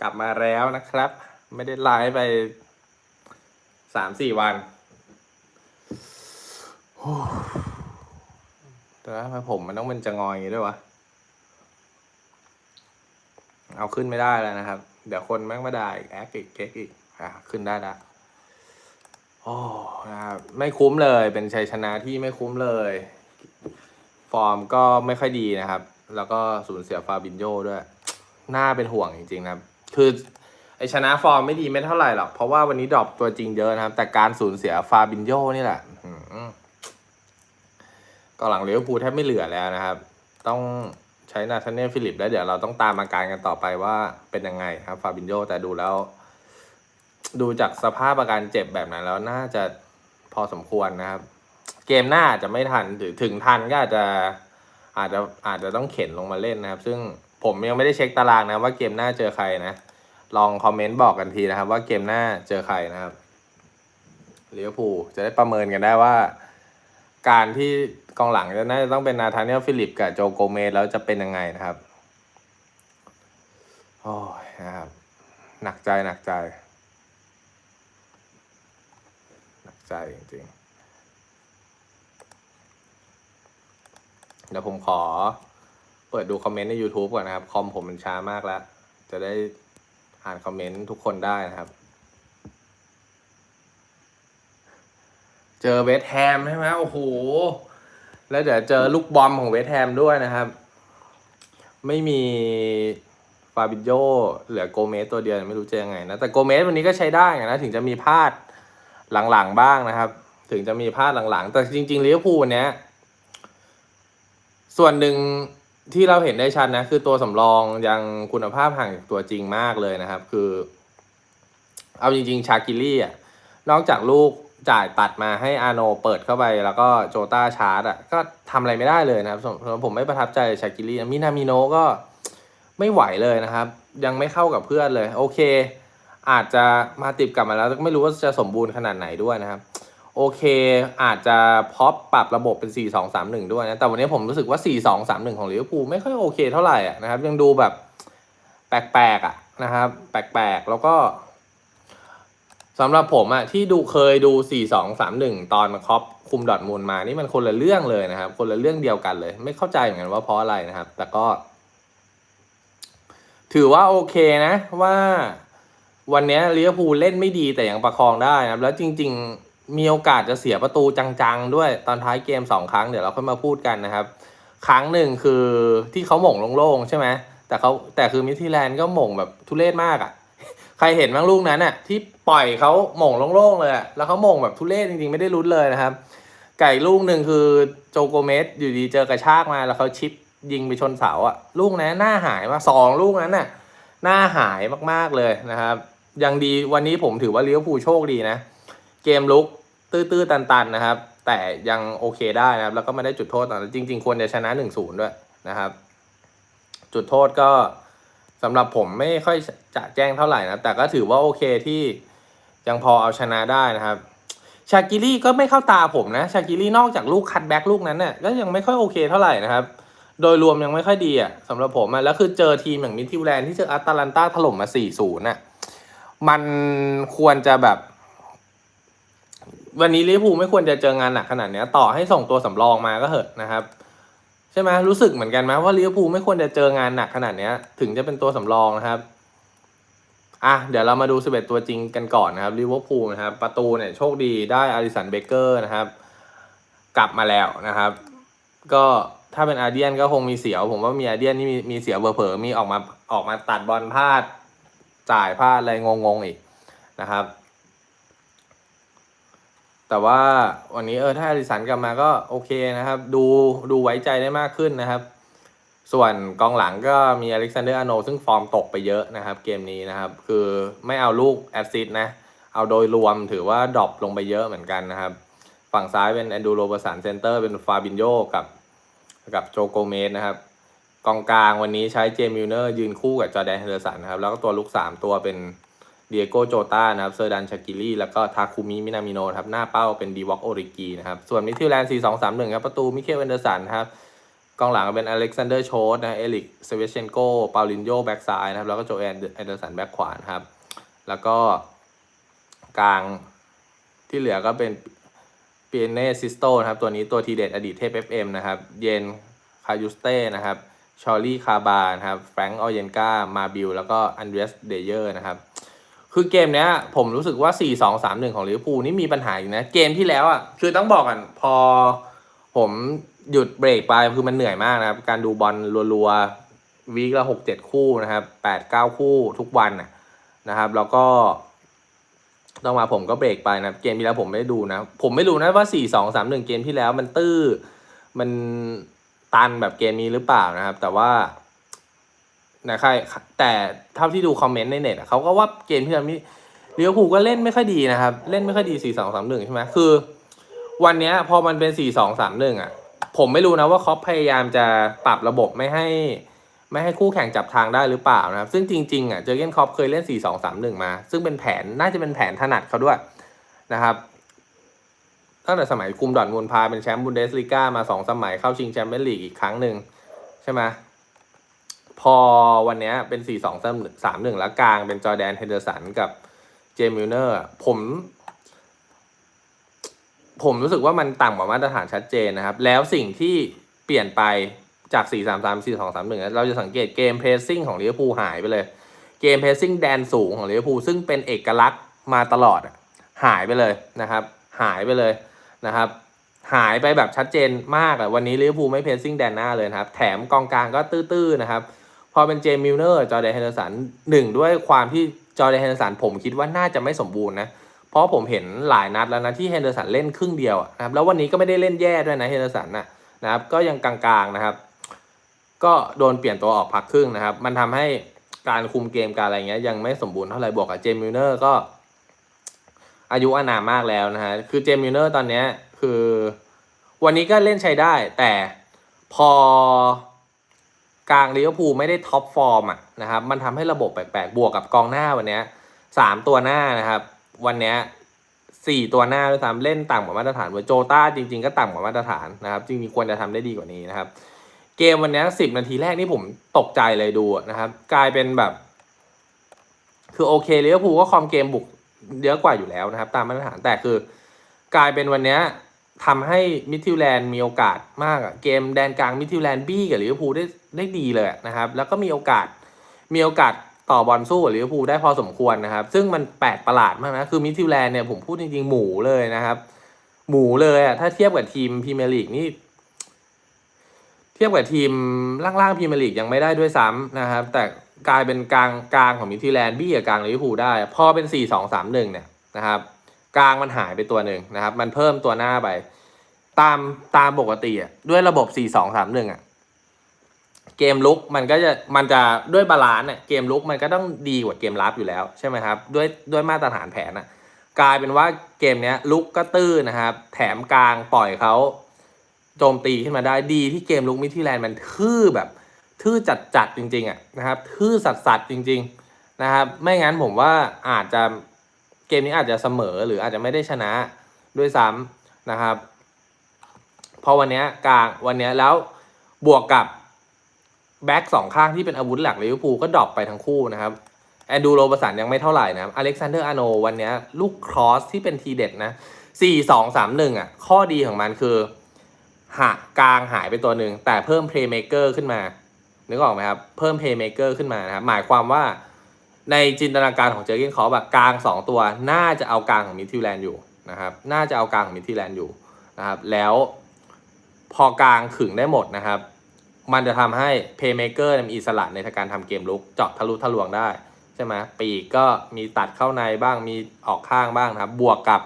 กลับมาแล้วนะครับ ไม่ได้ไลฟ์ไปสามสี่วันโอ้แต่แล้วทำไมผมมันต้องเป็นจะงอยอย่างนี้ด้วยวะ เอาขึ้นไม่ได้แล้วนะครับ เดี๋ยวคนแม่งมาด่าอีกแอคอีกเก๊กอีก อะ ขึ้นได้ละโอ้นะครับไม่คุ้มเลยเป็นชัยชนะที่ไม่คุ้มเลย ฟอร์มก็ไม่ค่อยดีนะครับ แล้วก็สูญเสียฟาบินโยด้วย น่าเป็นห่วงจริงๆนะครับ คือไอชนะฟอร์มไม่ดีไม่เท่าไหร่หรอก เพราะว่าวันนี้ดรอปตัวจริงเยอะนะครับ แต่การสูญเสียฟาบินโยนี่แหละก็หลังเลี้ยวภูแทบไม่เหลือแล้วนะครับ ต้องใช้นาธานเนลฟิลิป แล้วเดี๋ยวเราต้องตามอาการกันต่อไปว่าเป็นยังไงครับฟาบินโยแต่ดูแล้ว ดูจากสภาพอาการเจ็บแบบนั้นแล้วน่าจะพอสมควรนะครับ เกมหน้าจจะไม่ทันหรือถึงทันก็อาจจะอาจจะอาจจะต้องเข็นลงมาเล่นนะครับ ซึ่ง ผมยังไม่ได้เช็คตารางนะว่าเกมหน้าเจอใครนะ ลองคอมเมนต์บอกกันทีนะครับ ว่าเกมหน้าเจอใครนะครับเลี้ยวภูจะได้ประเมินกันได้ว่า การที่กองหลังจะน่าจะต้องเป็นนาธานเนลฟิลิปกับโจโกเมสแล้วจะเป็นยังไงนะครับโอ้ยนะครับหนักใจหนักใจหนักใจจริงๆเดี๋ยวผมขอ เปิดดูคอมเมนต์ใน YouTube ก่อนนะครับ คอมผมมันช้ามากแล้ว จะได้อ่านคอมเมนต์ทุกคนได้นะครับ เจอเวสแฮมใช่ไหมโอ้โห แล้วเดี๋ยวเจอลูกบอมของเวสแฮมด้วยนะครับ ไม่มีฟาบิโยเหลือโกเมสตัวเดียวไม่รู้จะยังไงนะ แต่โกเมสวันนี้ก็ใช้ได้นะ ถึงจะมีพลาดหลังๆบ้างนะครับ ถึงจะมีพลาดหลังๆ แต่จริงๆลิเวอร์พูลวันเนี้ยส่วนหนึ่ง ที่เราเห็นได้ชัดนะ คือตัวสำรองยังคุณภาพห่างจากตัวจริงมากเลยนะครับ คือ เอาจริง ๆ ชากิลี่อะนอกจากลูกจ่ายตัดมาให้อาโนเปิดเข้าไป แล้วก็โจต้าชาร์จอะก็ทำอะไรไม่ได้เลยนะครับผมไม่ประทับใจชากิลี่มินามิโนก็ไม่ไหวเลยนะครับ ยังไม่เข้ากับเพื่อนเลย โอเค อาจจะมาติดกลับมาแล้ว ไม่รู้ว่าจะสมบูรณ์ขนาดไหนด้วยนะครับ โอเค อาจจะพอปปรับระบบเป็น 4 2 3 1 ด้วยนะ แต่วันนี้ผมรู้สึกว่า 4 2 3 1 ของลิเวอร์พูลไม่ค่อยโอเคเท่าไหร่นะครับ ยังดูแบบแปลกๆอะนะครับ แปลกๆ แล้วก็สำหรับผมอะที่ดูเคยดู 4 2 3 1 ตอนคอปคุมดอทมูลมา นี่มันคนละเรื่องเลยนะครับ คนละเรื่องเดียวกันเลย ไม่เข้าใจเหมือนกันว่าเพราะอะไรนะครับ แต่ก็ ถือว่าโอเคนะว่าวันนี้ลิเวอร์พูลเล่นไม่ดีแต่ยังประคองได้นะครับ แล้วจริง ๆ มีโอกาสจะเสียประตูจังๆ ด้วยตอนท้ายเกมสองครั้งเดี๋ยวเราค่อยมาพูดกันนะครับ ครั้งหนึ่งคือที่เขาหม่งโล่งๆใช่ไหมแต่เขาแต่คือมิทิแลนด์ก็หม่งแบบทุเรศมากอะ่ะ ใครเห็นบ้างลูกนั้นอะที่ปล่อยเขาหม่งโล่งๆเลยแล้วเขาหม่งแบบทุเรศจริงๆไม่ได้ลุ้นเลยนะครับ ไก่ลูกหนึ่งคือโจโกเมสอยู่ดีเจอกระชากมาแล้วเขาชิปยิงไปชนเสาอะลูกนั้นหน้าหายมากสองลูกนั้นน่ะหน้าหายมากๆเลยนะครับยังดีวันนี้ผมถือว่าลิเวอร์พูลโชคดีนะ เกมลุกตื้อๆตันๆนะครับ แต่ยังโอเคได้นะครับ แล้วก็ไม่ได้จุดโทษตอนนั้นจริง ๆ ควรจะชนะหนึ่งศูนย์ด้วยนะครับ จุดโทษก็สำหรับผมไม่ค่อยจะแจ้งเท่าไหร่นะแต่ก็ถือว่าโอเคที่ยังพอเอาชนะได้นะครับชากิลี่ก็ไม่เข้าตาผมนะชากิลี่นอกจากลูกคัดแบ็กลูกนั้นเนี่ยก็ยังไม่ค่อยโอเคเท่าไหร่นะครับ โดยรวมยังไม่ค่อยดีอะสำหรับผมอะแล้วคือเจอทีมอย่างมิทิวแลนด์ที่เจออัตแลนตาถล่มมา 4-0น่ะมันควรจะแบบ วันนี้ลิเวอร์พูลไม่ควรจะเจองานหนักขนาดนี้ต่อให้ส่งตัวสำรองมาก็เหอะนะครับ ใช่ไหมรู้สึกเหมือนกันไหมว่าลิเวอร์พูลไม่ควรจะเจองานหนักขนาดนี้ถึงจะเป็นตัวสำรองนะครับอะเดี๋ยวเรามาดู11ตัวจริงกันก่อนนะครับลิเวอร์พูลนะครับประตูเนี่ยโชคดีได้อาริสันเบเกอร์นะครับ กลับมาแล้วนะครับ ก็ถ้าเป็นอาเดียนก็คงมีเสียว ผมว่ามีอาเดียนนี่มีมีเสียวเผลอๆมีออกมาออกมาตัดบอลพลาดจ่ายพลาดอะไรงงๆอีกนะครับ แต่ว่าวันนี้เออถ้าอาริสันกลับมาก็โอเคนะครับ ดูดูไว้ใจได้มากขึ้นนะครับ ส่วนกองหลังก็มีอเล็กซานเดอร์อโนซึ่งฟอร์มตกไปเยอะนะครับ เกมนี้นะครับ คือไม่เอาลูกแอสซิสต์นะเอาโดยรวมถือว่าดรอปลงไปเยอะเหมือนกันนะครับ ฝั่งซ้ายเป็นแอนดูโรเบอร์สันเซนเตอร์เป็นฟาบินโยกับกับโจโกเมสนะครับกองกลางวันนี้ใช้เจมิลเนอร์ยืนคู่กับจอแดนเฮเดอร์สันนะครับ แล้วก็ตัวลุก3ตัวเป็น เดียโกโจตานะครับเซอร์ดันชากิลี่แล้วก็ทาคุมิมินามิโนะครับหน้าเป้าเป็นดีวอกโอริกีนะครับส่วนมิทิวแลนด์4 2 3 1ครับประตูมิเคลเวนเดอร์สันครับกองหลังก็เป็นอเล็กซานเดอร์โชตนะเอลิกเซเวเชนโกปาลินโยแบ็กซ้ายนะครับแล้วก็โจแอนแอนเดอร์สันแบ็กขวานะครับแล้วก็กลางที่เหลือก็เป็นเปียเน่ซิสโตนะครับตัวนี้ตัวทีเด็ดอดีตเทพ FM นะครับเยนคายูสเต้นะครับชอลลี่คาบานะครับแฟรงก์ออเยนกามาบิลแล้วก็อันเดรสเดเยอร์นะครับ คือเกมเนี้ย ผมรู้สึกว่า 4 2 3 1 ของลิเวอร์พูลนี่มีปัญหาอยู่นะ เกมที่แล้วอะคือต้องบอกกันพอผมหยุดเบรกไปคือมันเหนื่อยมากนะครับ การดูบอลรัวๆวีคละหกเจ็ดคู่นะครับแปดเก้าคู่ทุกวันนะครับ แล้วก็ ต้องมาผมก็เบรกไปนะเกมที่แล้วผมไม่ได้ดูนะ ผมไม่รู้นะว่า4 2 3 1เกมที่แล้วมันตื้อมันตันแบบเกมนี้หรือเปล่านะครับ แต่ว่า นะครับแต่เท่าที่ดูคอมเมนต์ในเน็ตเขาก็ว่าเกมที่แล้วนี้ลิเวอร์พูลก็เล่นไม่ค่อยดีนะครับ เล่นไม่ค่อยดีสี่สองสามหนึ่งใช่ไหมคือ วันเนี้ยพอมันเป็นสี่สองสามหนึ่งอะ ผมไม่รู้นะว่าคอปพยายามจะปรับระบบไม่ให้ ไม่ให้คู่แข่งจับทางได้หรือเปล่านะครับ ซึ่งจริงๆอะเจอเกนคอปเคยเล่นสี่สองสามหนึ่งมา ซึ่งเป็นแผนน่าจะเป็นแผนถนัดเขาด้วยนะครับตั้งแต่สมัยคุมดอร์ทมูลพาเป็นแชมป์บุนเดสลีกามาสองสมัยเข้าชิงแชมเปี้ยนลีกอีกครั้งหนึ่งใช่ไหม พอวันนี้เป็น 4 2 3 3 1 แล้วกลางเป็นจอร์แดนเฮเดอร์สันกับเจมิลเนอร์ผม ผมรู้สึกว่ามันต่ำกว่ามาตรฐานชัดเจนนะครับ แล้วสิ่งที่เปลี่ยนไปจาก 4 3 3 4 2 3 1 เราจะสังเกตเกมเพรสซิ่งของลิเวอร์พูลหายไปเลย เกมเพรสซิ่งแดนสูงของลิเวอร์พูลซึ่งเป็นเอกลักษณ์มาตลอดหายไปเลยนะครับ หายไปเลยนะครับหายไปแบบชัดเจนมากอะวันนี้ลิเวอร์พูลไม่เพรสซิ่งแดนหน้าเลยนะครับ แถมกองกลางก็ตื้อๆนะครับ พอเป็นเจมิลเนอร์จอร์แดนเฮนเดอร์สันหนึ่งด้วยความที่จอร์แดนเฮนเดอร์สันผมคิดว่าน่าจะไม่สมบูรณ์นะเพราะผมเห็นหลายนัดแล้วนะที่เฮนเดอร์สันเล่นครึ่งเดียวนะครับแล้ววันนี้ก็ไม่ได้เล่นแย่ด้วยนะเฮนเดอร์สันนะนะครับก็ยังกลางๆนะครับ ก็โดนเปลี่ยนตัวออกพักครึ่งนะครับ มันทำให้การคุมเกมการอะไรเงี้ยยังไม่สมบูรณ์เท่าไหร่บวกกับเจมิลเนอร์ก็ อายุอานามมากแล้วนะฮะคือเจมิลเนอร์ตอนเนี้ยคือ วันนี้ก็เล่นใช้ได้ แต่พอ กลางลิเวอร์พูลไม่ได้ท็อปฟอร์มอะนะครับมันทำให้ระบบแปลกๆ บวกกับกองหน้าวันนี้สามตัวหน้านะครับ วันนี้สี่ตัวหน้าด้วยซ้ำเล่นต่ำกว่ามาตรฐานเวอร์โจต้าจริงๆก็ต่ำกว่ามาตรฐานนะครับจริงๆควรจะทำได้ดีกว่านี้นะครับ เกมวันนี้สิบนาทีแรกนี่ผมตกใจเลยดูนะครับ กลายเป็นแบบ คือโอเคลิเวอร์พูลก็คอมเกมบุกเยอะกว่าอยู่แล้วนะครับ ตามมาตรฐานแต่คือกลายเป็นวันนี้ ทำให้มิดฟิลแลนด์มีโอกาสมากอะเกมแดนกลางมิดฟิลแลนด์บี้กับลิเวอร์พูลได้ได้ดีเลยนะครับ แล้วก็มีโอกาสมีโอกาสต่อบอลสู้กับลิเวอร์พูลได้พอสมควรนะครับ ซึ่งมันแปลกประหลาดมากนะคือมิดฟิลแลนด์เนี่ยผมพูดจริงๆหมูเลยนะครับ หมูเลยอะถ้าเทียบกับทีมพรีเมียร์ลีกนี่เทียบกับทีมล่างๆพรีเมียร์ลีกยังไม่ได้ด้วยซ้ำนะครับ แต่กลายเป็นกลางกลางของมิดฟิลแลนด์บี้กับกลางลิเวอร์พูลได้ พอเป็นสี่สองสามหนึ่งเนี่ยนะครับ กลางมันหายไปตัวหนึ่งนะครับ มันเพิ่มตัวหน้าไป ตามตามปกติอะด้วยระบบ 4 2 3 1อะเกมลุกมันก็จะมันจะด้วยบาลานซ์เนี่ยเกมลุกมันก็ต้องดีกว่าเกมรับอยู่แล้วใช่ไหมครับด้วยด้วยมาตรฐานแผนอะกลายเป็นว่าเกมเนี้ยลุกก็ตื้อนะครับ แถมกลางปล่อยเขาโจมตีขึ้นมาได้ดีที่เกมลุกมิดที่แลนด์มันทื่อแบบ ทื่อจัดจัดจริงๆอะนะครับทื่อสัดสัดจริง ๆนะครับ ไม่งั้นผมว่าอาจจะ เกมนี้อาจจะเสมอหรืออาจจะไม่ได้ชนะด้วยซ้ำนะครับพอวันนี้กลางวันนี้แล้วบวกกับแบ็กสองข้างที่เป็นอาวุธหลักลิเวอร์พูลก็ดรอปไปทั้งคู่นะครับแอนดูโรบสันยังไม่เท่าไหร่นะครับอเล็กซานเดอร์อาโนวันนี้ลูกครอสที่เป็นทีเด็ดนะสี่สองสามหนึ่งอะ ข้อดีของมันคือหากลางหายไปตัวหนึ่งแต่เพิ่มเพลย์เมเกอร์ขึ้นมานึกออกไหมครับ เพิ่มเพลย์เมเกอร์ขึ้นมานะครับหมายความว่า ในจินตนาการของเจอร์เกนคอแบบกลางสองตัว น่าจะเอากลางของมิดฟิลแลนด์อยู่นะครับ น่าจะเอากลางของมิดฟิลแลนด์อยู่นะครับ แล้วพอกลางขึงได้หมดนะครับ มันจะทำให้เพย์เมเกอร์มีอิสระในการทำเกมลุกเจาะทะลุทะลวงได้ใช่ไหมปีกก็มีตัดเข้าในบ้างมีออกข้างบ้างนะครับ บวกกับ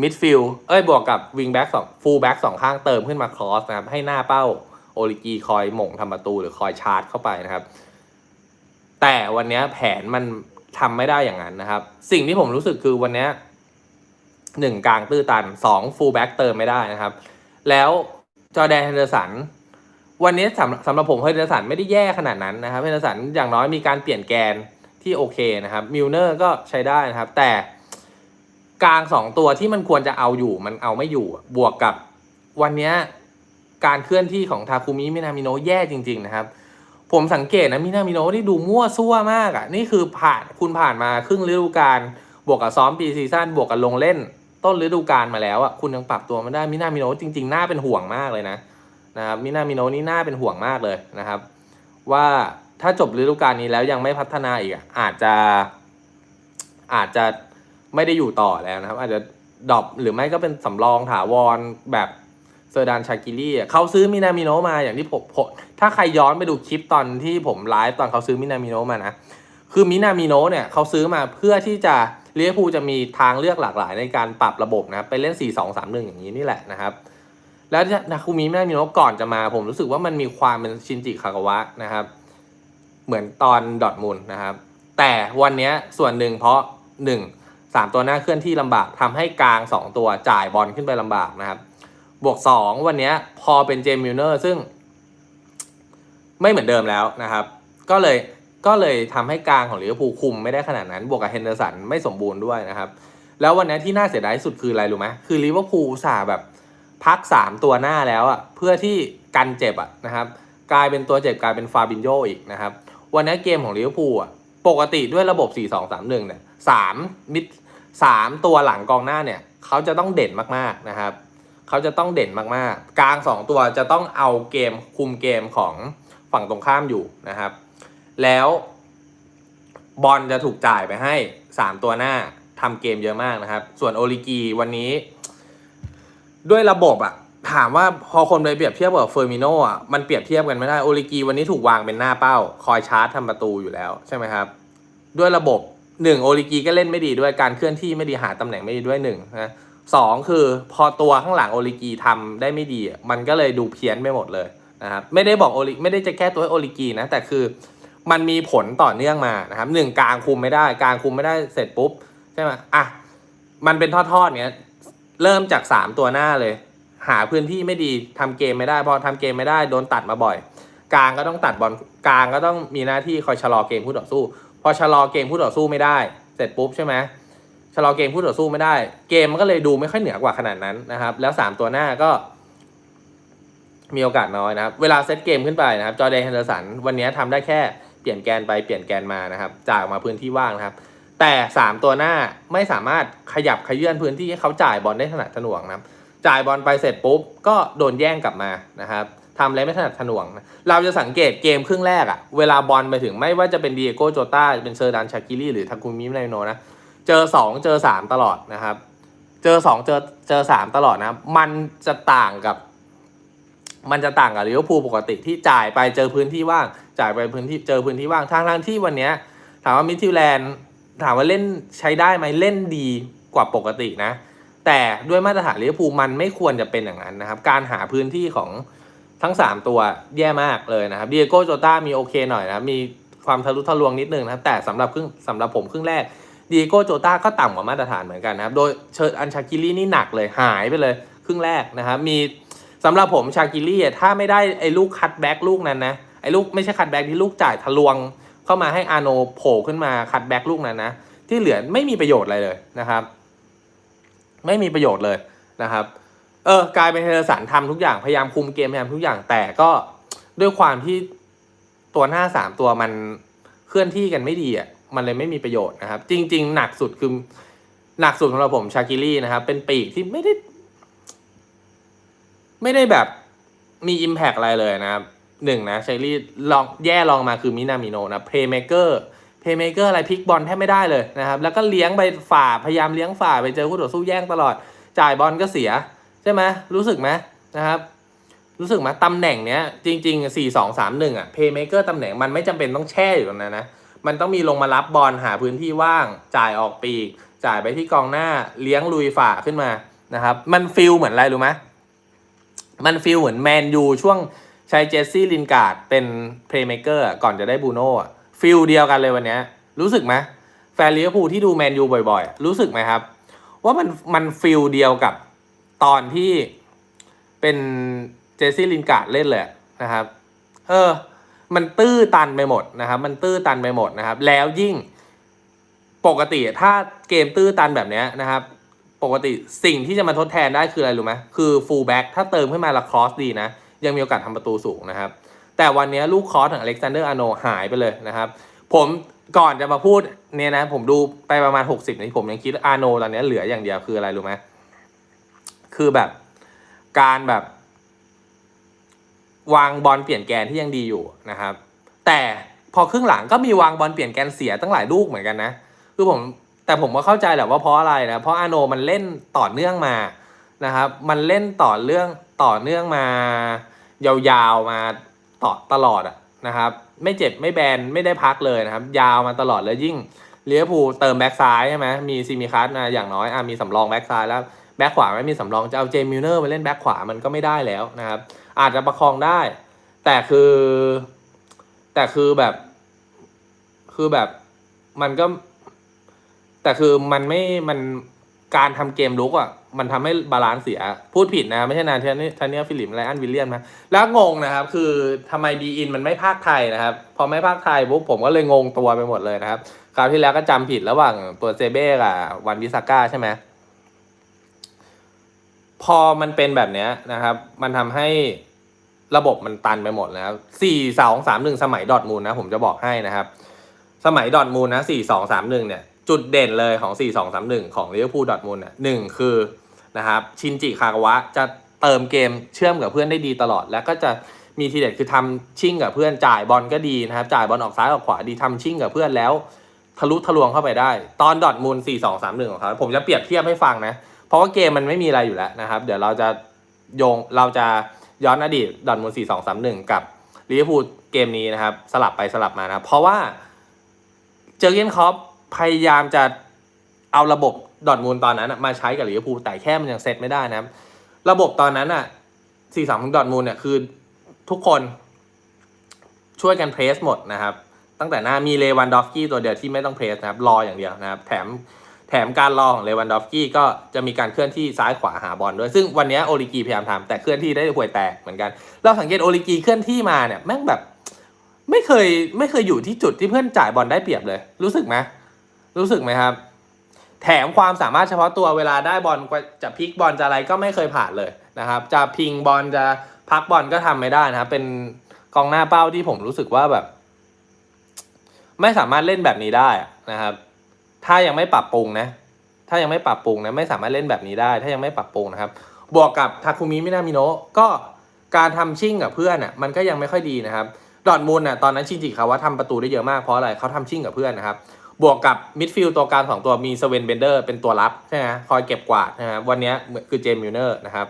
มิดฟิลเอ้ยบวกกับวิงแบ็กสองฟูลแบ็กสองข้างเติมขึ้นมาครอสนะครับ ให้หน้าเป้าโอลิกีคอยหม่งทำประตูหรือคอยชาร์จเข้าไปนะครับ แต่วันนี้แผนมันทำไม่ได้อย่างนั้นนะครับ สิ่งที่ผมรู้สึกคือวันนี้หนึ่งกลางตื้อตันสองฟูลแบ็กเติมไม่ได้นะครับ แล้วจอแดนเฮนเดอร์สันวันนี้สำสำหรับผมเฮนเดอร์สันไม่ได้แย่ขนาดนั้นนะครับเฮนเดอร์สันอย่างน้อยมีการเปลี่ยนแกนที่โอเคนะครับมิลเนอร์ก็ใช้ได้นะครับ แต่กลางสองตัวที่มันควรจะเอาอยู่มันเอาไม่อยู่บวกกับวันนี้การเคลื่อนที่ของทาคุมิมินามิโนะแย่จริง ๆ นะครับ ผมสังเกตนะมินามิโนะนี่ดูมั่วซั่วมากอะ่ะ นี่คือผ่านคุณผ่านมาครึ่งฤดูกาลบวกกับซ้อมปีซีซั่นบวกกับลงเล่น ต้นฤดูกาลมาแล้วอะ่ะคุณยังปรับตัวไม่ได้มินามิโนะจริงๆ หน่าเป็นห่วงมากเลยนะนะครับมินามิโนะนี่หน่าเป็นห่วงมากเลยนะครับ ว่าถ้าจบฤดูกาลนี้แล้วยังไม่พัฒนาอีกอะอาจจะ อาจจะไม่ได้อยู่ต่อแล้วนะครับ อาจจะดรอปหรือไม่ก็เป็นสำรองถาวรแบบ เซอร์ดานชากิลี่เขาซื้อมินามิโนะมาอย่างที่ผมผมถ้าใครย้อนไปดูคลิปตอนที่ผมไลฟ์ตอนเขาซื้อมินามิโนะมานะ คือมินามิโนะเนี่ยเขาซื้อมาเพื่อที่จะเลียพูจะมีทางเลือกหลากหลายในการปรับระบบนะครับไปเล่น 4 2 3 1 อย่างนี้นี่แหละนะครับ แล้วนาคุมิมินามิโนะก่อนจะมา ผมรู้สึกว่ามันมีความเป็นชินจิคากาวะนะครับ เหมือนตอนดอทมุนด์นะครับ แต่วันนี้ส่วนหนึ่งเพราะหนึ่งสามตัวหน้าเคลื่อนที่ลำบากทำให้กลางสองตัวจ่ายบอลขึ้นไปลำบากนะครับ บวกสองวันนี้พอเป็นเจมิลเนอร์ซึ่ง ไม่เหมือนเดิมแล้วนะครับ ก็เลยก็เลยทำให้กลางของลิเวอร์พูลคุมไม่ได้ขนาดนั้น บวกกับเฮนเดอร์สันไม่สมบูรณ์ด้วยนะครับ แล้ววันนี้ที่น่าเสียดายที่สุดคืออะไรรู้ไหมคือลิเวอร์พูลสาแบบพักสามตัวหน้าแล้วอะเพื่อที่กันเจ็บอะนะครับ กลายเป็นตัวเจ็บกลายเป็นฟาบินโยอีกนะครับ วันนี้เกมของลิเวอร์พูลอะปกติด้วยระบบ 4 2 3 1เนี่ยสามมิดสามตัวหลังกองหน้าเนี่ยเขาจะต้องเด่นมากๆนะครับ เขาจะต้องเด่นมากๆ กลาง 2 ตัวจะต้องเอาเกมคุมเกมของฝั่งตรงข้ามอยู่นะครับ แล้วบอลจะถูกจ่ายไปให้ 3 ตัวหน้าทำเกมเยอะมากนะครับ ส่วนโอลิกีวันนี้ ด้วยระบบอะถามว่าพอคนไปเปรียบเทียบกับเฟอร์มิโนอะมันเปรียบเทียบกันไม่ได้โอลิกีวันนี้ถูกวางเป็นหน้าเป้า คอยชาร์จทำประตูอยู่แล้วใช่ไหมครับ ด้วยระบบหนึ่งโอลิกีก็เล่นไม่ดีด้วยการเคลื่อนที่ไม่ดีหาตำแหน่งไม่ดีด้วยหนึ่งนะ สองคือพอตัวข้างหลังโอลิกีทำได้ไม่ดี มันก็เลยดูเพี้ยนไปหมดเลยนะครับไม่ได้บอกโอลิไม่ได้จะแก้ตัวโอลิกีนะแต่คือมันมีผลต่อเนื่องมานะครับหนึ่งกลางคุมไม่ได้กลางคุมไม่ได้เสร็จปุ๊บใช่ไหมอะมันเป็นทอดๆเนี้ยเริ่มจากสามตัวหน้าเลย หาพื้นที่ไม่ดีทำเกมไม่ได้พอทำเกมไม่ได้โดนตัดมาบ่อย กลางก็ต้องตัดบอลกลางก็ต้องมีหน้าที่คอยชะลอเกมผู้ต่อสู้ พอชะลอเกมผู้ต่อสู้ไม่ได้ เสร็จปุ๊บใช่ไหม ชะลอเกมผู้ต่อสู้ไม่ได้ เกมมันก็เลยดูไม่ค่อยเหนือกว่าขนาดนั้นนะครับ แล้วสามตัวหน้าก็ มีโอกาสน้อยนะครับ เวลาเซตเกมขึ้นไปนะครับ จอแดนเฮนเดอร์สันวันนี้ทำได้แค่เปลี่ยนแกนไปเปลี่ยนแกนมานะครับ จ่ายออกมาพื้นที่ว่างนะครับ แต่สามตัวหน้าไม่สามารถขยับขยื่นพื้นที่ให้เขาจ่ายบอลได้ถนัดถนวงนะครับ จ่ายบอลไปเสร็จปุ๊บก็โดนแย่งกลับมานะครับทำอะไรไม่ถนัดถนวงนะเราจะสังเกตเกมครึ่งแรกอะเวลาบอลไปถึงไม่ว่าจะเป็นดีเอโก้โจตาเป็นเซอร์ดานชากิลี่หรือทาคุมิไนโนนะ เจอสองเจอสามตลอดนะครับ เจอสองเจอเจอสามตลอดนะ มันจะต่างกับ มันจะต่างกับลิเวอร์พูลปกติที่จ่ายไปเจอพื้นที่ว่าง จ่ายไปพื้นที่เจอพื้นที่ว่างทางทางที่วันนี้ถามว่ามิดฟิลแลนด์ถามว่าเล่นใช้ได้ไหมเล่นดีกว่าปกตินะ แต่ด้วยมาตรฐานลิเวอร์พูลมันไม่ควรจะเป็นอย่างนั้นนะครับ การหาพื้นที่ของทั้ง 3 ตัวแย่มากเลยนะครับดีเอโก้โจต้ามีโอเคหน่อยนะมีความทะลุทะลวงนิดนึงนะครับแต่สำหรับครึ่งสำหรับผมครึ่งแรก ดีโก้โจต้าก็ต่ำกว่ามาตรฐานเหมือนกันนะครับ โดยเชิญอันชากิลี่นี่หนักเลยหายไปเลย ครึ่งแรกนะครับ มีสำหรับผมชากิลี่ถ้าไม่ได้ไอ้ลูกคัตแบ็กลูกนั้นนะไอ้ลูกไม่ใช่คัตแบ็กที่ลูกจ่ายทะลวง เข้ามาให้อาโนโผล่ขึ้นมาคัดแบ็กลูกนั้นนะที่เหลือไม่มีประโยชน์อะไรเลยนะครับ ไม่มีประโยชน์เลยนะครับ เออกลายเป็นเฮเดอร์สันทำทุกอย่างพยายามคุมเกมพยายามทุกอย่างแต่ก็ด้วยความที่ตัวหน้าสามตัวมันเคลื่อนที่กันไม่ดีอะ มันเลยไม่มีประโยชน์นะครับ จริง ๆ หนักสุดคือหนักสุดสำหรับผมชากิลี่นะครับ เป็นปีกที่ไม่ได้ ไม่ได้แบบมีอิมแพกอะไรเลยนะครับหนึ่งนะชาลี่ลองแย่ลองมาคือมินามิโนนะเพย์เมเกอร์เพย์เมเกอร์อะไรพลิกบอลแทบไม่ได้เลยนะครับ แล้วก็เลี้ยงไปฝ่าพยายามเลี้ยงฝ่าไปเจอคู่ต่อสู้แย่งตลอด จ่ายบอลก็เสีย ใช่ไหมรู้สึกไหมนะครับ รู้สึกไหมตำแหน่งเนี้ยจริงๆสี่สองสามหนึ่งอะเพย์เมเกอร์ตำแหน่งมันไม่จำเป็นต้องแช่อยู่ตรงนั้นนะ มันต้องมีลงมารับบอลหาพื้นที่ว่าง จ่ายออกปีก จ่ายไปที่กองหน้าเลี้ยงลุยฝ่าขึ้นมานะครับ มันฟิลเหมือนอะไรรู้ไหมมันฟิลเหมือนแมนยูช่วงใช้เจสซี่ลินการ์ดเป็นเพลย์เมเกอร์ก่อนจะได้บูโน่อะฟิลเดียวกันเลยวันนี้รู้สึกไหมแฟนลิเวอร์พูลที่ดูแมนยูบ่อยๆ รู้สึกไหมครับ ว่ามันมันฟิลเดียวกับตอนที่เป็นเจสซี่ลินการ์ดเล่นเลยนะครับ เออ มันตื้อตันไปหมดนะครับ มันตื้อตันไปหมดนะครับ แล้วยิ่งปกติถ้าเกมตื้อตันแบบนี้นะครับ ปกติสิ่งที่จะมาทดแทนได้คืออะไรรู้ไหมคือฟูลแบ็กถ้าเติมขึ้นมาละครอสดีนะ ยังมีโอกาสทำประตูสูงนะครับ แต่วันนี้ลูกคอร์สของอเล็กซานเดอร์อาโนหายไปเลยนะครับ ผมก่อนจะมาพูดเนี่ยนะผมดูไปประมาณ 60นาทีผมยังคิดอาโนตอนนี้เหลืออย่างเดียวคืออะไรรู้ไหมคือแบบการแบบ วางบอลเปลี่ยนแกนที่ยังดีอยู่นะครับ แต่พอครึ่งหลังก็มีวางบอลเปลี่ยนแกนเสียตั้งหลายลูกเหมือนกันนะคือผมแต่ผมก็เข้าใจแหละว่าเพราะอะไรนะเพราะอาโนมันเล่นต่อเนื่องมานะครับ มันเล่นต่อเรื่องต่อเนื่องมายาวๆมาต่อตลอดอะนะครับ ไม่เจ็บไม่แบนไม่ได้พักเลยนะครับ ยาวมาตลอดแล้วยิ่งเลี้ยวภูเติมแบ็กซ้ายใช่ไหมมีซีมิคัสนะอย่างน้อยอะมีสำรองแบ็กซ้ายแล้ว แบ็กขวาไม่มีสำรองจะเอาเจมิลเนอร์มาเล่นแบ็กขวามันก็ไม่ได้แล้วนะครับ อาจจะประคองได้ แต่คือ แต่คือแบบ คือแบบมันก็ แต่คือมันไม่มันการทำเกมลุกอะมันทำให้บาลานซ์เสีย พูดผิดนะ ไม่ใช่นานเทนนี่ทเนียฟิลิปไลอันวิลเลียมนะแล้วงงนะครับ คือทำไมบีอินมันไม่ภาคไทยนะครับ พอไม่ภาคไทยปุ๊บผมก็เลยงงตัวไปหมดเลยนะครับ คราวที่แล้วก็จำผิดระหว่างตัวเซเบ้กับวันวิสาก้าใช่ไหม พอมันเป็นแบบเนี้ยนะครับ มันทำให้ระบบมันตันไปหมดนะครับสี่สองสามหนึ่งสมัยดอทมูลนะผมจะบอกให้นะครับ สมัยดอทมูลนะสี่สองสามหนึ่งเนี่ย จุดเด่นเลยของสี่สองสามหนึ่งของลิเวอร์พูลดอทมูลเนี่ยหนึ่งคือนะครับ ชินจิคากาวะจะเติมเกมเชื่อมกับเพื่อนได้ดีตลอด แล้วก็จะมีทีเด็ดคือทำชิ่งกับเพื่อนจ่ายบอลก็ดีนะครับ จ่ายบอลออกซ้ายออกขวาดีทำชิ่งกับเพื่อนแล้ว ทะลุทะลวงเข้าไปได้ ตอนดอทมูล4 2 3 1ของเขาผมจะเปรียบเทียบให้ฟังนะ เพราะว่าเกมมันไม่มีอะไรอยู่แล้วนะครับ เดี๋ยวเราจะโยงเราจะย้อนอดีตดอทมูล4 2 3 1กับลิเวอร์พูลเกมนี้นะครับ สลับไปสลับมานะเพราะว่าเจอร์เกนคอปพยายามจะเอาระบบดอทมูลตอนนั้นมาใช้กับลิเวอร์พูลแต่แค่มันยังเซตไม่ได้นะครับ ระบบตอนนั้นอะ4 2ของดอทมูลเนี่ยคือทุกคนช่วยกันเพรสหมดนะครับ ตั้งแต่หน้ามีเลวันดอฟกี้ตัวเดียวที่ไม่ต้องเพรสนะครับ รออย่างเดียวนะครับ แถม แถมการรอของเลวันดอฟกี้ก็จะมีการเคลื่อนที่ซ้ายขวาหาบอลด้วย ซึ่งวันนี้โอลิกีพยายามทำแต่เคลื่อนที่ได้ห่วยแตกเหมือนกัน เราสังเกตโอลิกีเคลื่อนที่มาเนี่ยแม่งแบบไม่เคยไม่เคยอยู่ที่จุดที่เพื่อนจ่ายบอลได้เปรียบเลย รู้สึกไหมรู้สึกไหมครับ แถมความสามารถเฉพาะตัวเวลาได้บอลจะพลิกบอลจะอะไรก็ไม่เคยผ่านเลยนะครับ จะพิงบอลจะพักบอลก็ทำไม่ได้นะครับ เป็นกองหน้าเป้าที่ผมรู้สึกว่าแบบ ไม่สามารถเล่นแบบนี้ได้นะครับ ถ้ายังไม่ปรับปรุงนะ ถ้ายังไม่ปรับปรุงนะไม่สามารถเล่นแบบนี้ได้ ถ้ายังไม่ปรับปรุงนะครับ บวกกับทาคุมิมินามิโนะก็การทำชิ่งกับเพื่อนอะมันก็ยังไม่ค่อยดีนะครับ ดอร์ทมูลน่ะตอนนั้นชินจิคาวะทำประตูได้เยอะมากเพราะอะไรเขาทำชิ่งกับเพื่อนนะครับ บวกกับมิดฟิลด์ตัวกลางสองตัวมีสเวนเบนเดอร์เป็นตัวรับใช่ไหมคอยเก็บกวาดนะครับวันนี้คือเจมมิลเนอร์นะครับ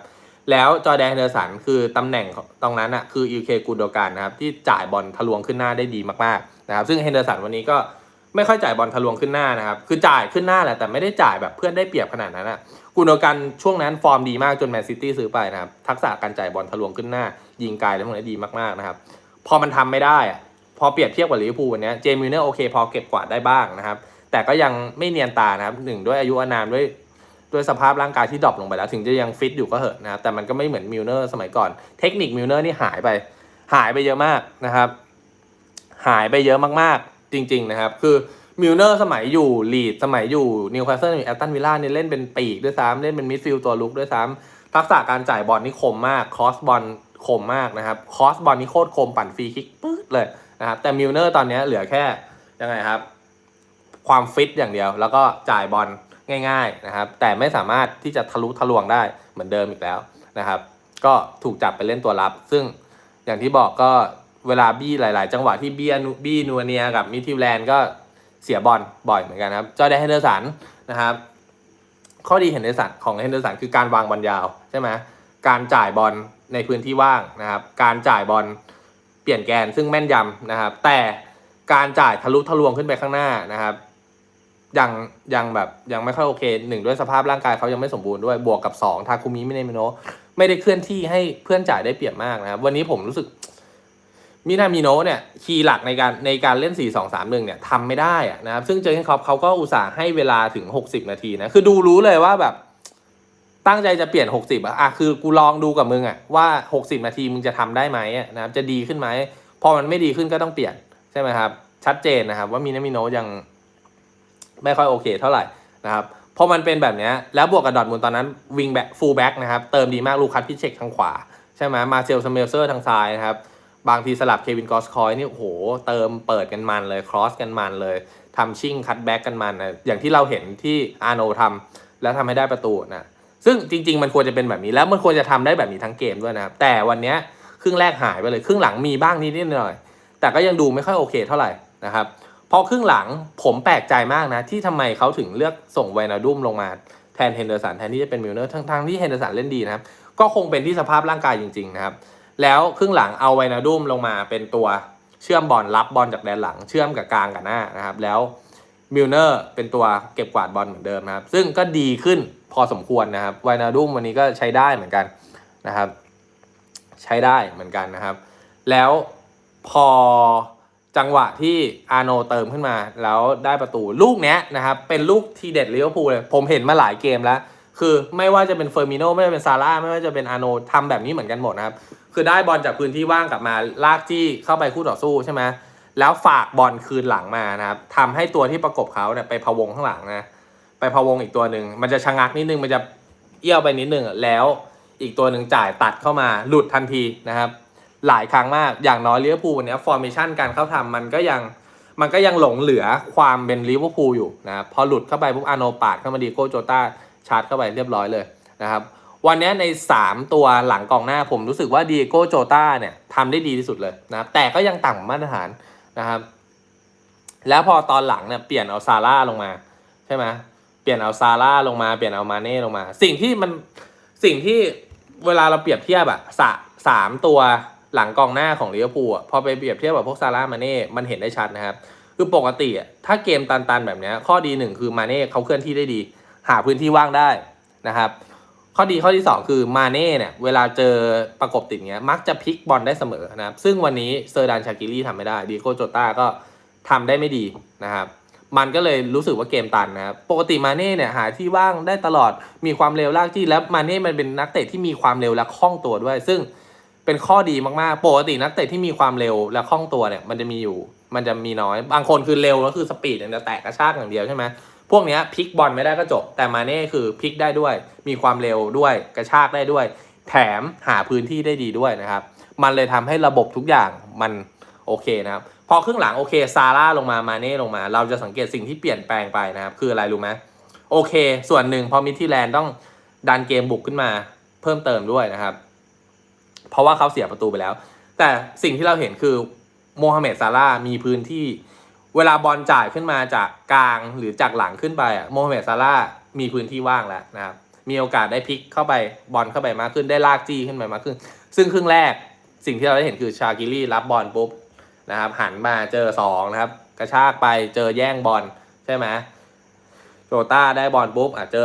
แล้วจอร์แดนเฮนเดอร์สันคือตำแหน่งตรงนั้นอะคืออิวเคกูโดการนะครับที่จ่ายบอลทะลวงขึ้นหน้าได้ดีมากๆนะครับซึ่งเฮนเดอร์สันวันนี้ก็ ไม่ค่อยจ่ายบอลทะลวงขึ้นหน้านะครับ คือจ่ายขึ้นหน้าแหละแต่ไม่ได้จ่ายแบบเพื่อนได้เปรียบขนาดนั้นอะกูโดการช่วงนั้นฟอร์มดีมากจนแมนซิตี้ซื้อไปนะครับ ทักษะการจ่ายบอลทะลวงขึ้นหน้า ยิงไกลแล้วพวกนี้ดีมากๆนะครับ พอมันทำไม่ได้อะพอเปรียบเทียบกับลิเวอร์พูลวันนี้เจมิลเนอร์โอเคพอเก็บกวาดได้บ้างนะครับ แต่ก็ยังไม่เนียนตานะครับหนึ่งด้วยอายุอานามด้วยด้วยสภาพร่างกายที่ดรอปลงไปแล้ว ถึงจะยังฟิตอยู่ก็เหอะนะครับแต่มันก็ไม่เหมือนมิลเนอร์สมัยก่อนเทคนิคมิลเนอร์นี่หายไป หายไปเยอะมากนะครับ หายไปเยอะมากๆ จริง ๆ นะครับ คือมิลเนอร์สมัยอยู่ลีดสมัยอยู่นิวคาสเซิลอยู่แอตตันวิลล่าเนี่ยเล่นเป็นปีกด้วยซ้ำเล่นเป็นมิดฟิลด์ตัวลุกด้วยซ้ำทักษะการจ่ายบอลนี่คมมากคอสบอลคมมากนะครับคอสบอลนี่โคตรคมปั่นฟรีคิกปื๊ดเลยนะครับแต่มิลเนอร์ตอนนี้เหลือแค่ยังไงครับ ความฟิตอย่างเดียว แล้วก็จ่ายบอลง่าย ๆนะครับ แต่ไม่สามารถที่จะทะลุทะลวงได้เหมือนเดิมอีกแล้วนะครับ ก็ถูกจับไปเล่นตัวรับ ซึ่งอย่างที่บอกก็ เวลาบี้หลาย ๆ จังหวะที่บียนูบี้นัวเนียกับมิทิวแลนด์ก็เสียบอลบ่อยเหมือนกันครับ จอแดนเฮนเดอร์สันนะครับ ข้อดีเฮนเดอร์สันของเฮนเดอร์สันคือการวางบอลยาวใช่ไหมการจ่ายบอลในพื้นที่ว่างนะครับ การจ่ายบอลเปลี่ยนแกนซึ่งแม่นยำนะครับ แต่การจ่ายทะลุทะลวงขึ้นไปข้างหน้านะครับยังยังแบบยังไม่ค่อยโอเคหนึ่งด้วยสภาพร่างกายเขายังไม่สมบูรณ์ด้วยบวกกับสองทาคุมิไมิเนมิโนะไม่ได้เคลื่อนที่ให้เพื่อนจ่ายได้เปรียบมากนะครับ วันนี้ผมรู้สึก มินามิโนเนี่ยคีย์หลักในการในการเล่น 4 2 3 1เนี่ยทำไม่ได้อะนะครับซึ่งเจอร์เกนคล็อปเขาก็อุตส่าห์ให้เวลาถึง 60 นาทีนะคือดูรู้เลยว่าแบบตั้งใจจะเปลี่ยน 60อะอะ คือกูลองดูกับมึงอะว่า 60 นาทีมึงจะทำได้ไหมนะครับจะดีขึ้นไหมพอมันไม่ดีขึ้นก็ต้องเปลี่ยนใช่ไหมครับ ชัดเจนนะครับ ว่ามินามิโนยังไม่ค่อยโอเคเท่าไหร่นะครับพอมันเป็นแบบเนี้ยแล้วบวกกับดอทมูลตอนนั้นวิงแบ็คฟูลแบ็กนะครับเติมดีมากลูคัสพิเชกทางขวาใช่ช่ไหมมาเซลสเมลเซอร์ทางซ้ายนะครับ บางทีสลับเควินกอสคอยนี่โหเติมเปิดกันมันเลยครอสกันมันเลยทำชิ่งคัตแบ็กกันมันนะอย่างที่เราเห็นที่อาร์โนทำแล้วทำให้ได้ประตูนะซึ่งจริง ๆ มันควรจะเป็นแบบนี้แล้วมันควรจะทำได้แบบนี้ทั้งเกมด้วยนะครับแต่วันนี้ครึ่งแรกหายไปเลย ครึ่งหลังมีบ้างนิดหน่อย แต่ก็ยังดูไม่ค่อยโอเคเท่าไหร่นะครับพอครึ่งหลังผมแปลกใจมากนะ ที่ทำไมเขาถึงเลือกส่งไวนาดุมลงมาแทนเฮนเดอร์สันแทนที่จะเป็นมิลเนอร์ทั้งๆที่เฮนเดอร์สันเล่นดีนะครับ ก็คงเป็นที่สภาพร่างกายจริง ๆ นะครับ แล้วครึ่งหลังเอาไวนาดุมลงมาเป็นตัวเชื่อมบอลรับบอลจากแดนหลัง เชื่อมกับกลางกับหน้านะครับ แล้วมิลเนอร์เป็นตัวเก็บกวาดบอลเหมือนเดิมนะครับ ซึ่งก็ดีขึ้นพอสมควรนะครับไวนาดุมวันนี้ก็ใช้ได้เหมือนกันนะครับ ใช้ได้เหมือนกันนะครับ แล้วพอจังหวะที่อาร์โนเติมขึ้นมา แล้วได้ประตูลูกนี้นะครับ เป็นลูกทีเด็ดลิเวอร์พูลเลย ผมเห็นมาหลายเกมแล้ว คือไม่ว่าจะเป็นเฟอร์มิโนไม่ว่าจะเป็นซาร่าไม่ว่าจะเป็นอาร์โนทำแบบนี้เหมือนกันหมดนะครับ คือได้บอลจากพื้นที่ว่างกลับมาลากจี้เข้าไปคู่ต่อสู้ใช่ไหมแล้วฝากบอลคืนหลังมานะครับทำให้ตัวที่ประกบเขาเนี่ยไปพะวงข้างหลังนะไปพะวงอีกตัวหนึ่งมันจะชะงักนิดนึงมันจะเอี้ยวไปนิดนึงแล้วอีกตัวหนึ่งจ่ายตัดเข้ามาหลุดทันทีนะครับ หลายครั้งมากอย่างน้อยลิเวอร์พูลวันนี้ฟอร์เมชันการเข้าทำมันก็ยังมันก็ยังหลงเหลือความเป็นลิเวอร์พูลอยู่นะครับพอหลุดเข้าไปปุ๊บอาร์โนปาดเข้ามาดีโกโจต้า ชาร์จเข้าไปเรียบร้อยเลยนะครับวันนี้ใน 3 ตัวหลังกองหน้าผมรู้สึกว่าดีโก้โจต้าเนี่ยทำได้ดีที่สุดเลยนะครับแต่ก็ยังต่ำมาตรฐานนะครับ แล้วพอตอนหลังเนี่ยเปลี่ยนเอาซาร่าลงมาใช่ไหมเปลี่ยนเอาซาร่าลงมาเปลี่ยนเอามาเน่ลงมา สิ่งที่มันสิ่งที่เวลาเราเปรียบเทียบอะสะสามตัวหลังกองหน้าของลิเวอร์พูลอะพอไปเปรียบเทียบกับพวกซาร่ามาเน่ มันเห็นได้ชัดนะครับ คือปกติอะถ้าเกมตันๆแบบนี้ข้อดีหนึ่งคือมาเน่เขาเคลื่อนที่ได้ดี หาพื้นที่ว่างได้นะครับ ข้อดีข้อที่ 2 คือมาเน่เนี่ยเวลาเจอประกบติดเงี้ยมักจะพลิกบอลได้เสมอนะครับ ซึ่งวันนี้เซอร์ดานชากิลี่ทำไม่ได้ดีโกโจต้าก็ทำได้ไม่ดีนะครับ มันก็เลยรู้สึกว่าเกมตันนะครับ ปกติมาเน่เนี่ยหาที่ว่างได้ตลอดมีความเร็วลากจี้แล้วมาเน่มันเป็นนักเตะที่มีความเร็วและคล่องตัวด้วย ซึ่งเป็นข้อดีมากๆ ปกตินักเตะที่มีความเร็วและคล่องตัวเนี่ยมันจะมีอยู่ มันจะมีน้อย บางคนคือเร็วก็คือสปีดเนี่ยแตะกระชากอย่างเดียวใช่ไหม พวกนี้พลิกบอลไม่ได้ก็จบ แต่มาเน่คือพลิกได้ด้วย มีความเร็วด้วยกระชากได้ด้วย แถมหาพื้นที่ได้ดีด้วยนะครับ มันเลยทำให้ระบบทุกอย่างมันโอเคนะครับพอครึ่งหลังโอเคซาร่าลงมามาเน่ลงมา เราจะสังเกตสิ่งที่เปลี่ยนแปลงไปนะครับ คืออะไรรู้ไหมโอเค ส่วนหนึ่งพอมิทีแลนด์ต้องดันเกมบุกขึ้นมาเพิ่มเติมด้วยนะครับ เพราะว่าเขาเสียประตูไปแล้ว แต่สิ่งที่เราเห็นคือโมฮัมเหม็ดซาร่ามีพื้นที่ เวลาบอลจ่ายขึ้นมาจากกลางหรือจากหลังขึ้นไปอะโมฮัมเหม็ดซาร่าห์มีพื้นที่ว่างแล้วนะครับ มีโอกาสได้พลิกเข้าไปบอลเข้าไปมากขึ้นได้ลากจี้ขึ้นไปมากขึ้น ซึ่งครึ่งแรกสิ่งที่เราได้เห็นคือชากิลี่รับบอลปุ๊บนะครับ หันมาเจอสองนะครับ กระชากไปเจอแย่งบอลใช่ไหมโจต้าได้บอลปุ๊บอะเจอ